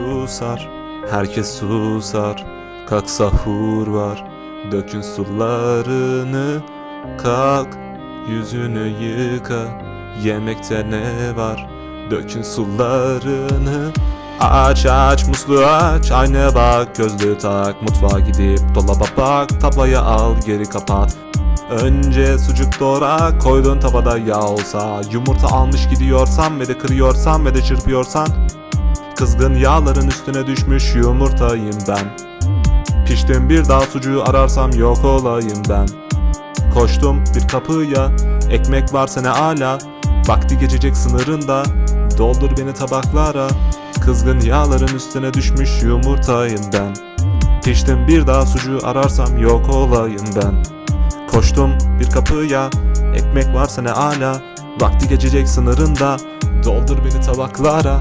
Susar, herkes susar. Kalk sahur var Dökün sularını Kalk yüzünü yıka. Yemekte ne var Dökün sularını. Aç aç musluğu aç Aynaya bak gözlüğü tak. Mutfağa gidip dolaba bak Tablayı al geri kapat. Önce sucuk doğra koydun tavada yağ olsa. Yumurta almış gidiyorsan ve de kırıyorsan ve de çırpıyorsan Kızgın yağların üstüne düşmüş yumurtayım ben. Piştim bir daha sucuğu ararsam yok olayım ben. Koştum bir kapıya ekmek varsa ne ala Vakti geçecek sınırında doldur beni tabaklara. Kızgın yağların üstüne düşmüş yumurtayım ben. Piştim bir daha sucuğu ararsam yok olayım ben. Koştum bir kapıya Ekmek varsa ne ala Vakti geçecek sınırında Doldur beni tabaklara